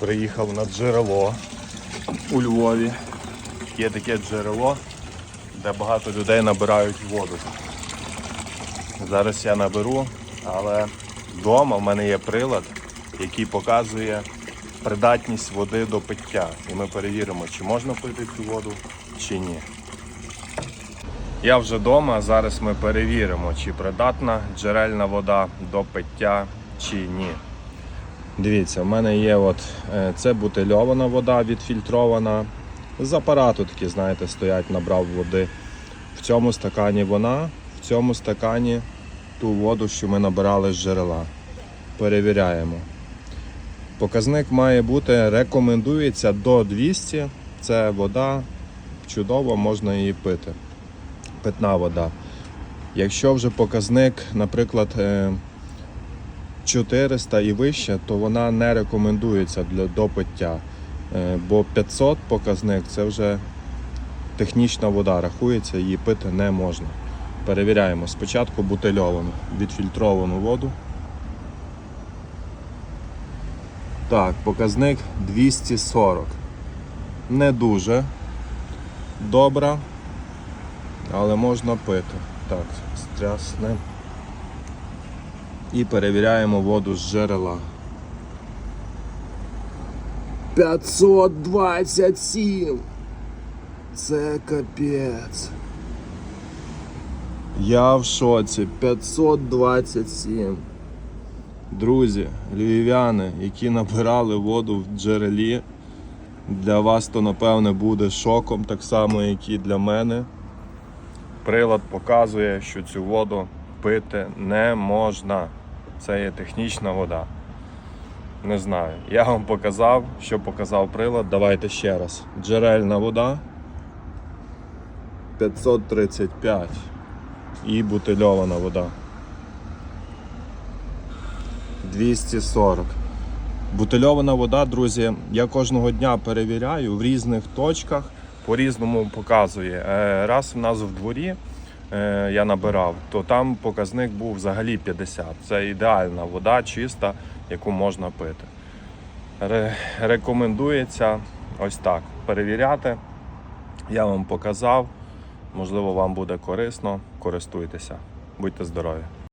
Приїхав на джерело у Львові. Є таке джерело, де багато людей набирають воду. Зараз я наберу, але вдома в мене є прилад, який показує придатність води до пиття. І ми перевіримо, чи можна пити цю воду, чи ні. Я вже вдома, зараз ми перевіримо, чи придатна джерельна вода до пиття, чи ні. Дивіться, в мене є от е, це бутильована вода відфільтрована. З апарату такі, знаєте, стоять, набрав води. В цьому стакані вона, в цьому стакані ту воду, що ми набирали з джерела. Перевіряємо. Показник має бути, рекомендується до 200. Це вода чудово, можна її пити. Питна вода. Якщо вже показник, наприклад, е, 400 і вище, то вона не рекомендується для до пиття. Е, Бо 500 показник це вже технічна вода, рахується, її пити не можна. Перевіряємо. Спочатку бутильовану, відфільтровану воду. Так, показник 240. Не дуже добра, але можна пити. Так, стряснемо. І перевіряємо воду з джерела. 527. Це капець. Я в шоці. 527. Друзі, львів'яни, які набирали воду в джерелі, для вас то напевне буде шоком, так само, як і для мене. Прилад показує, що цю воду пити не можна. Це є технічна вода. Не знаю. Я вам показав, що показав прилад. Давайте ще раз. Джерельна вода 535 і бутильована вода 240. Бутильована вода, друзі, я кожного дня перевіряю в різних точках, по-різному показує. Е, Раз в нас в дворі я набирав, то там показник був взагалі 50. Це ідеальна вода, чиста, яку можна пити. Рекомендується ось так перевіряти. Я вам показав. Можливо, вам буде корисно. Користуйтеся. Будьте здорові!